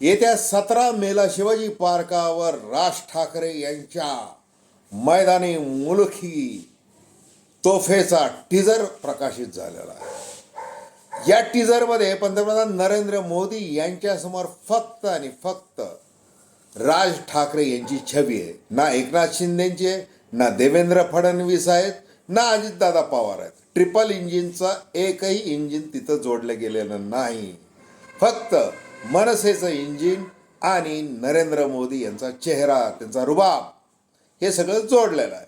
येत्या सतरा मेला शिवाजी पार्कावर राज ठाकरे यांच्या मैदानी मुलखी तोफेचा टीजर प्रकाशित झालेला आहे. या टीजरमध्ये पंतप्रधान नरेंद्र मोदी यांच्यासमोर फक्त आणि फक्त राज ठाकरे यांची छवी आहे. ना एकनाथ शिंदेची आहे ना देवेंद्र फडणवीस आहेत ना अजितदादा पवार आहेत. ट्रिपल इंजिनचा एकही इंजिन तिथं जोडलं गेलेलं नाही. फक्त मनसेचं इंजिन आणि नरेंद्र मोदी यांचा चेहरा त्यांचा रुबाब हे सगळं जोडलेलं आहे.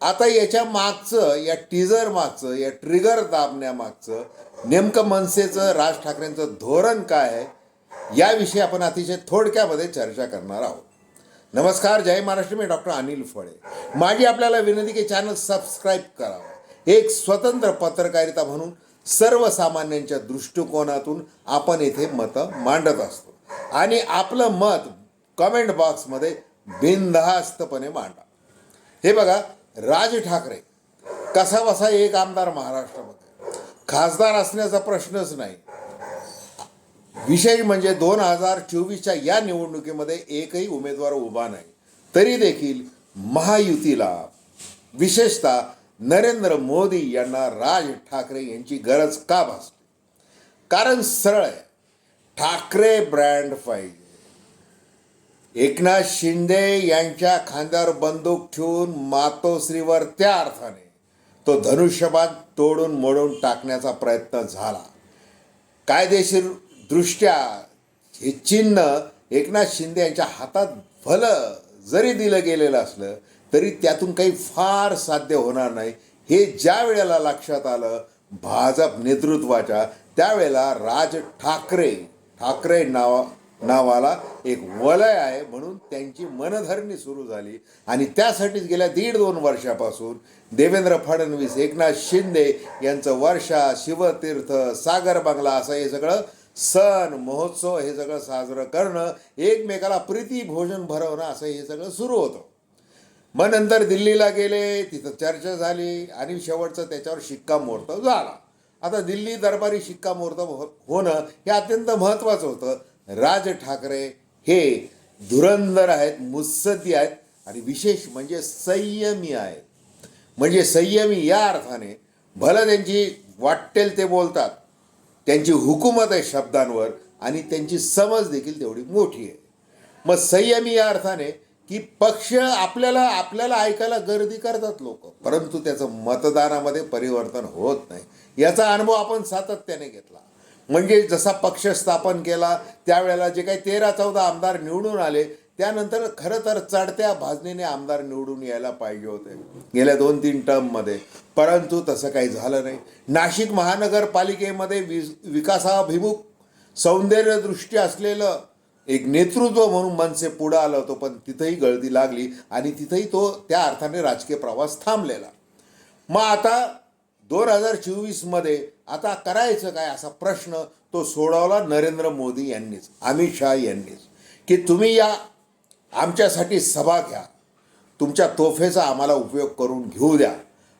आता याच्या मागचं या टीजर मागचं या ट्रिगर दाबण्यामागचं नेमकं मनसेचं राज ठाकरेंचं धोरण काय आहे याविषयी आपण अतिशय थोडक्यामध्ये चर्चा करणार आहोत. नमस्कार जय महाराष्ट्र मी डॉक्टर अनिल फळे. माझी आपल्याला विनंती की चॅनल सबस्क्राईब करावं. एक स्वतंत्र पत्रकारिता म्हणून सर्वसामान्यांच्या दृष्टिकोनातून आपण येथे मतं मांडत असतो. आणि आपलं मत कमेंट बॉक्समध्ये बिनधास्तपणे मांडा. हे बघा राज ठाकरे कसा बसा एक आमदार महाराष्ट्रामध्ये? खासदार असण्याचा प्रश्नच नाही. विशेष म्हणजे दोन हजार चोवीसच्या या निवडणुकीमध्ये एकही उमेदवार उभा नाही. तरी देखील महायुतीला विशेषतः नरेंद्र मोदी यांना राज ठाकरे यांची गरज का भासते? कारण सरळ आहे. ठाकरे ब्रँड पाहिजे. एकनाथ शिंदे यांच्या खांद्यावर बंदूक ठेवून मातोश्रीवर त्या अर्थाने तो धनुष्यबाण तोडून मोडून टाकण्याचा प्रयत्न झाला. कायदेशीर दृष्ट्या हे चिन्ह एकनाथ शिंदे यांच्या हातात भलं जरी दिलं गेलेलं असलं तरी त्यातून काही फार साध्य होणार नाही. हे ज्या वेळेला लक्षात आलं भाजप नेतृत्वाच्या त्यावेळेला राज ठाकरे ठाकरे नावा नावाला एक वलय आहे म्हणून त्यांची मनधरणी सुरू झाली. आणि त्यासाठीच गेल्या दीड दोन वर्षापासून देवेंद्र फडणवीस एकनाथ शिंदे यांचं वर्षा शिवतीर्थ सागर बंगला असं हे सगळं सण महोत्सव हे सगळं साजरं करणं एकमेकाला प्रीती भोजन भरवणं असं हे सगळं सुरू होतं. मग नंतर दिल्लीला गेले तिथं चर्चा झाली आणि शेवटचं त्याच्यावर शिक्कामोर्तब झाला. आता दिल्ली दरबारी शिक्कामोर्तब हो होणं हे अत्यंत महत्त्वाचं होतं. राज ठाकरे हे धुरंधर आहेत मुत्सदी आहेत आणि विशेष म्हणजे संयमी आहेत. म्हणजे संयमी या अर्थाने भलं त्यांची वाटेल ते बोलतात. त्यांची हुकूमत आहे शब्दांवर आणि त्यांची समज देखील तेवढी मोठी आहे. मग संयमी या अर्थाने की पक्ष आपल्याला आपल्याला ऐकायला गर्दी करतात लोक परंतु त्याचं मतदानामध्ये परिवर्तन होत नाही. याचा अनुभव आपण सातत्याने घेतला. म्हणजे जसा पक्ष स्थापन केला त्यावेळेला जे काही तेरा चौदा आमदार निवडून आले त्यानंतर खरं तर चढत्या भाजणीने आमदार निवडून यायला पाहिजे होते गेल्या दोन तीन टर्ममध्ये. परंतु तसं काही झालं नाही. नाशिक महानगरपालिकेमध्ये वि विकासाभिमुख सौंदर्यदृष्टी असलेलं एक नेतृत्व म्हणून मनसे पुढं आलं होतं पण तिथंही गळती लागली आणि तिथंही तो त्या अर्थाने राजकीय प्रवास थांबलेला. मग आता दोन हजार चोवीसमध्ये आता करायचं काय असा प्रश्न तो सोडवला नरेंद्र मोदी यांनीच अमित शाह यांनीच की तुम्ही या आमच्यासाठी सभा घ्या तुमच्या तोफेचा आम्हाला उपयोग करून घेऊ द्या.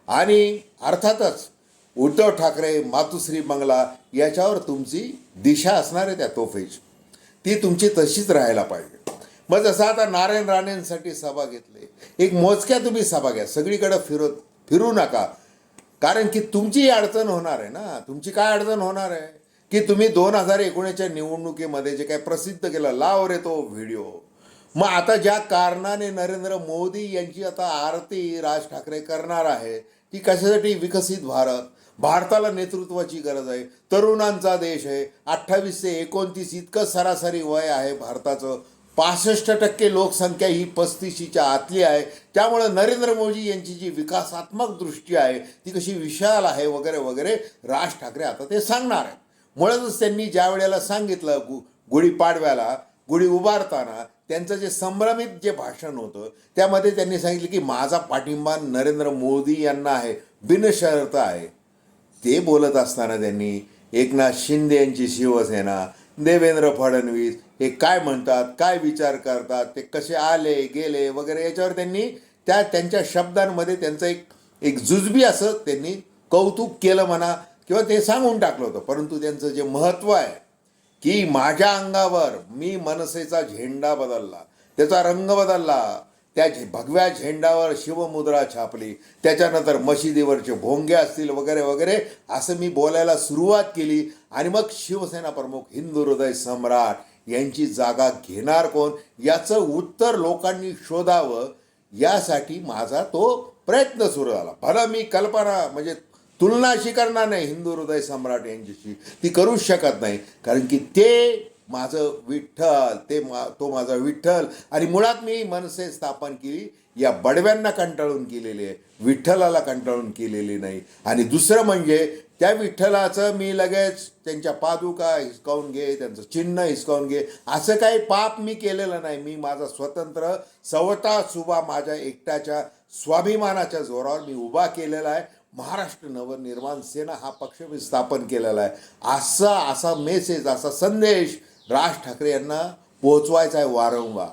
आणि अर्थातच उद्धव ठाकरे मातुश्री बंगला याच्यावर तुमची दिशा असणार आहे त्या तोफेची. ती तुमची तशीच राहायला पाहिजे. मग जसं आता नारायण राणेंसाठी सभा घेतली एक मोजक्या तुम्ही सभा घ्या सगळीकडं फिरत फिरू नका. कारण की तुमची अडचण होणार आहे ना तुमची काय अडचण होणार आहे? की तुम्ही दोन हजार एकोणीसच्या निवडणुकीमध्ये जे काय प्रसिद्ध केलं लाव रे तो व्हिडिओ. मग आता ज्या कारणाने नरेंद्र मोदी यांची आता आरती राज ठाकरे करणार आहे ती कशासाठी विकसित भारत? भारताला नेतृत्वाची गरज आहे. तरुणांचा देश आहे. अठ्ठावीस ते एकोणतीस इतकं सरासरी वय आहे भारताचं. पासष्ट टक्के लोकसंख्या ही पस्तीशीच्या आतली आहे. त्यामुळं नरेंद्र मोदी यांची जी विकासात्मक दृष्टी आहे ती कशी विशाल आहे वगैरे वगैरे राज ठाकरे आता ते सांगणार आहेत. मुळातच त्यांनी ज्या वेळेला सांगितलं गु गुढीपाडव्याला गुढी उभारताना त्यांचं जे संभ्रमित जे भाषण होतं त्यामध्ये त्यांनी सांगितलं की माझा पाठिंबा नरेंद्र मोदी यांना आहे. बिनशर्त आहे. ते बोलत असताना त्यांनी एकनाथ शिंदे यांची शिवसेना देवेंद्र फडणवीस हे काय म्हणतात काय विचार करतात ते कसे आले गेले वगैरे याच्यावर त्यांनी त्या त्यांच्या शब्दांमध्ये त्यांचं एक एक जुजबी असं त्यांनी कौतुक केलं म्हणा किंवा ते सांगून टाकलं होतं. परंतु त्यांचं जे महत्त्व आहे की माझ्या अंगावर मी मनसेचा झेंडा बदलला त्याचा रंग बदलला त्या झे भगव्या झेंडावर शिवमुद्रा छापली. त्याच्यानंतर मशिदीवरचे भोंगे असतील वगैरे वगैरे असं मी बोलायला सुरुवात केली. आणि मग शिवसेना प्रमुख हिंदू हृदय सम्राट यांची जागा घेणार कोण? याचं उत्तर लोकांनी शोधावं. यासाठी माझा तो प्रयत्न सुरू झाला. भला मी कल्पना म्हणजे तुलना अशी करणार नाही हिंदू हृदय सम्राट यांच्याशी. ती करूच शकत नाही. कारण की ते माझं विठ्ठल ते मा तो माझा विठ्ठल. आणि मुळात मी मनसे स्थापन केली या बडव्यांना कंटाळून केलेली आहे. विठ्ठलाला कंटाळून केलेली नाही. आणि दुसरं म्हणजे त्या विठ्ठलाचं मी लगेच त्यांच्या पादुका हिसकावून घे त्यांचं चिन्ह हिसकावून घे. असं काही पाप मी केलेलं नाही. मी माझा स्वतंत्र सवता सुभा माझ्या एकट्याच्या स्वाभिमानाच्या जोरावर मी उभा केलेला आहे. महाराष्ट्र नवनिर्माण सेना हा पक्ष मी स्थापन केलेला आहे. असा असा मेसेज असा संदेश राज ठाकरे यांना पोहोचवायचा आहे वारंवार.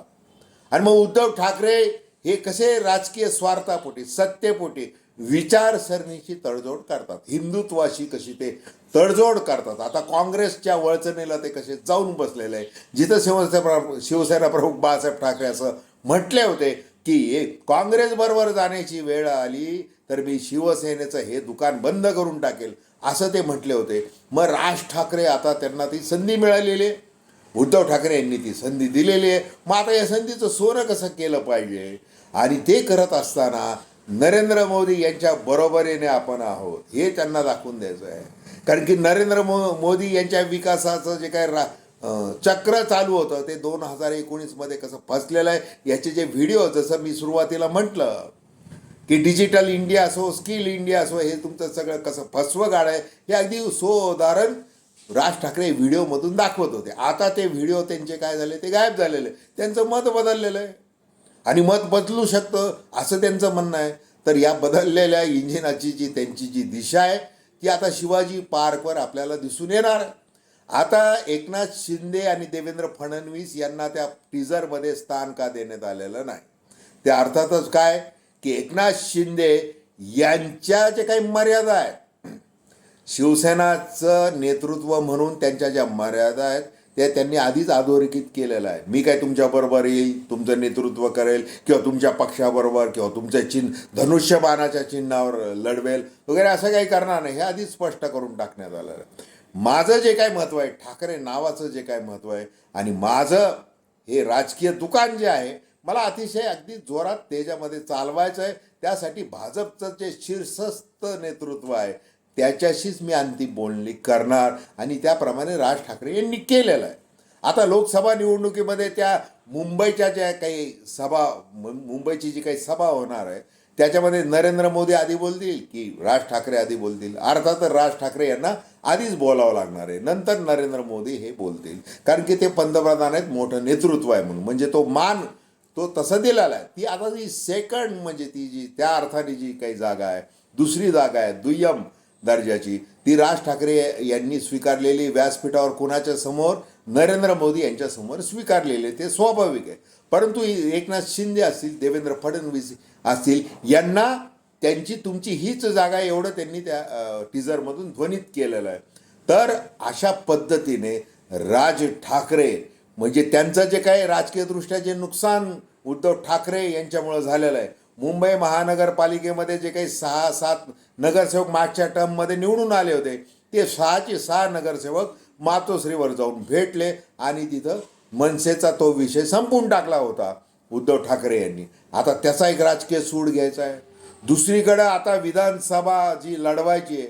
आणि मग उद्धव ठाकरे हे कसे राजकीय स्वार्थापोटी सत्तेपोटी विचारसरणीची तडजोड करतात. हिंदुत्वाशी कशी ते तडजोड करतात. आता काँग्रेसच्या वळचणीला ते कसे जाऊन बसलेले आहे. जिथं शिवसेना शिवसेना प्रमुख बाळासाहेब ठाकरे असं म्हटले होते की काँग्रेसबरोबर जाण्याची वेळ आली तर मी शिवसेनेचं हे दुकान बंद करून टाकेल. असं ते म्हटले होते. मग राज ठाकरे आता त्यांना ती संधी मिळालेली आहे. उद्धव ठाकरे यांनी ती संधी दिलेली आहे. मग आता या संधीचं सोनं कसं केलं पाहिजे? आणि ते करत असताना नरेंद्र मोदी यांच्या बरोबरीने आपण आहोत हे त्यांना दाखवून द्यायचं आहे. कारण की नरेंद्र मो मोदी यांच्या विकासाचं जे काय रा चक्र चालू होतं ते दोन हजार एकोणीसमध्ये कसं फसलेलं आहे याचे जे व्हिडिओ जसं मी सुरुवातीला म्हटलं की डिजिटल इंडिया असो स्किल इंडिया असो हे तुमचं सगळं कसं फसवं गाड आहे हे अगदी सोदाहरण राज ठाकरे व्हिडिओमधून दाखवत होते. आता ते व्हिडिओ त्यांचे काय झाले ते गायब झालेले त्यांचं मत बदललेलं आहे. आणि मत बदलू शकतं असं त्यांचं म्हणणं आहे. तर या बदललेल्या इंजिनाची जी त्यांची जी दिशा आहे ती आता शिवाजी पार्कवर आपल्याला दिसून येणार आता एकनाथ शिंदे आणि देवेंद्र फडणवीस यांना त्या टीझरमध्ये स्थान का देण्यात आलेलं नाही. ते अर्थातच काय की एकनाथ शिंदे यांच्या जे काही मर्यादा आहेत शिवसेनाचं नेतृत्व म्हणून त्यांच्या ज्या मर्यादा आहेत त्या त्यांनी आधीच अधोरेखित केलेलं आहे मी काय तुमच्याबरोबर येईल तुमचं नेतृत्व करेल किंवा तुमच्या पक्षाबरोबर किंवा तुमच्या चिन्ह धनुष्यबाणाच्या चिन्हावर लढवेल वगैरे असं काही करणार नाही. हे आधीच स्पष्ट करून टाकण्यात आलं आहे. माझं जे काय महत्त्व आहे ठाकरे नावाचं जे काय महत्त्व आहे आणि माझं हे राजकीय दुकान जे आहे मला अतिशय अगदी जोरात त्याच्यामध्ये चालवायचं आहे. त्यासाठी भाजपचं जे शीर्षस्थ नेतृत्व आहे त्याच्याशीच मी अंतिम बोलणी करणार. आणि त्याप्रमाणे राज ठाकरे यांनी केलेलं आहे. आता लोकसभा निवडणुकीमध्ये त्या मुंबईच्या ज्या काही सभा मुंबईची जी काही सभा होणार आहे त्याच्यामध्ये नरेंद्र मोदी आधी बोलतील की राज ठाकरे आधी बोलतील. अर्थात राज ठाकरे यांना आधीच बोलावं लागणार आहे. नंतर नरेंद्र मोदी हे बोलतील. कारण की ते पंतप्रधान आहेत मोठं नेतृत्व आहे म्हणून. म्हणजे तो मान तो तसं दिलेला आहे. ती आता जी सेकंड म्हणजे ती जी त्या अर्थाने जी काही जागा आहे दुसरी जागा आहे दुय्यम दर्जाची. ती राज ठाकरे यांनी स्वीकारलेली व्यासपीठावर कुणाच्या समोर? नरेंद्र मोदी यांच्या समोर स्वीकारलेले. ते स्वाभाविक आहे. परंतु एकनाथ शिंदे असतील देवेंद्र फडणवीस असतील यांना त्यांची तुमची हीच जागा एवढं त्यांनी त्या टीझरमधून टीजरमधून ध्वनित केलेलं आहे. तर अशा पद्धतीने राज ठाकरे म्हणजे त्यांचं जे काही राजकीयदृष्ट्या जे नुकसान उद्धव ठाकरे यांच्यामुळं झालेलं आहे मुंबई महानगरपालिकेमध्ये जे काही सहा सात नगरसेवक मागच्या टर्ममध्ये निवडून आले होते ते सहाचे सहा नगरसेवक मातोश्रीवर जाऊन भेटले आणि तिथं मनसेचा तो विषय संपून टाकला होता उद्धव ठाकरे यांनी. आता त्याचा एक राजकीय सूड घ्यायचा आहे. दुसरीकडं आता विधानसभा जी लढवायची आहे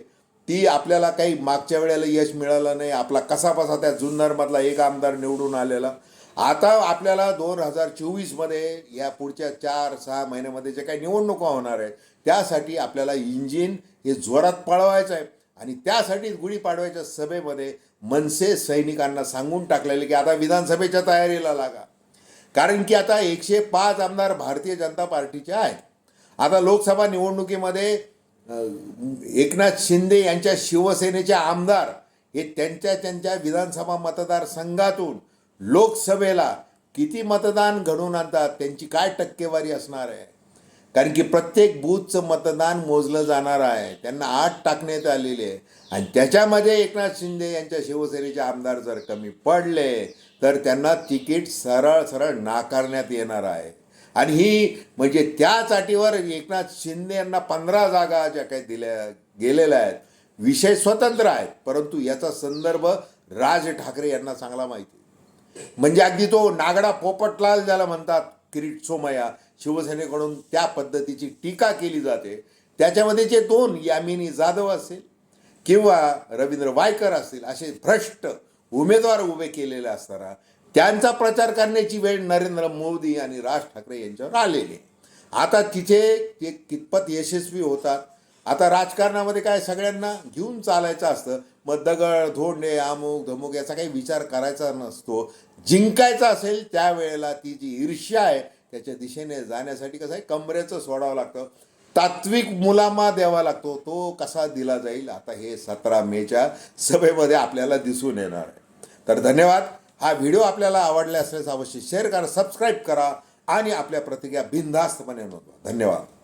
ती आपल्याला काही मागच्या वेळेला यश मिळालं नाही आपला कसा कसापसा त्या जुन्नरमधला एक आमदार निवडून आलेला. आता आपल्याला दोन हजार चोवीसमध्ये या पुढच्या चार सहा महिन्यामध्ये जे काही निवडणुका होणार आहेत त्यासाठी आपल्याला इंजिन हे जोरात पळवायचं आहे. आणि त्यासाठीच गुढीपाडव्याच्या सभेमध्ये मनसे सैनिकांना सांगून टाकलेले की आता विधानसभेच्या तयारीला लागा. कारण की आता एकशे पाच आमदार भारतीय जनता पार्टीचे आहेत. आता लोकसभा निवडणुकीमध्ये एकनाथ शिंदे यांच्या शिवसेनेचे आमदार हे त्यांच्या त्यांच्या विधानसभा मतदारसंघातून लोकसभेला किती मतदान घडवून आणतात त्यांची काय टक्केवारी असणार आहे? कारण की प्रत्येक बूथचं मतदान मोजलं जाणार आहे. त्यांना आठ टाकण्यात आलेले आहे. आणि त्याच्यामध्ये एकनाथ शिंदे यांच्या शिवसेनेचे आमदार जर कमी पडले तर त्यांना तिकीट सरळ सरळ नाकारण्यात येणार आहे. आणि ही म्हणजे त्याच अटीवर एकनाथ शिंदे यांना पंधरा जागा ज्या काही दिल्या गेलेल्या आहेत विषय स्वतंत्र आहेत. परंतु याचा संदर्भ राज ठाकरे यांना चांगला माहिती आहे. म्हणजे अगदी तो नागडा पोपटलाल ज्याला म्हणतात किरीट सोमया शिवसेनेकडून त्या पद्धतीची टीका केली जाते त्याच्यामध्ये जे दोन यामिनी जाधव असेल किंवा रवींद्र वायकर असतील असे भ्रष्ट उमेदवार उभे केलेले असताना त्यांचा प्रचार करण्याची वेळ नरेंद्र मोदी आणि राज ठाकरे यांच्यावर आलेली आता तिथे ते कितपत यशस्वी होतात? आता राजकारणामध्ये काय सगळ्यांना घेऊन चालायचं असतं? मग दगड धोंडे अमुक धमुक याचा काही विचार करायचा नसतो. जिंकायचा असेल त्यावेळेला ती जी ईर्ष्या आहे त्याच्या दिशेने जाण्यासाठी कसं आहे कमरेचं सोडावं लागतं. तात्विक मुलामा द्यावा लागतो. तो कसा दिला जाईल? आता हे सतरा मेच्या सभेमध्ये आपल्याला दिसून येणार आहे. तर धन्यवाद. हा व्हिडिओ आपल्याला आवडला असल्यास अवश्य शेअर करा सबस्क्राईब करा आणि आपल्या प्रतिक्रिया बिनधास्तपणे नोंदवा. धन्यवाद.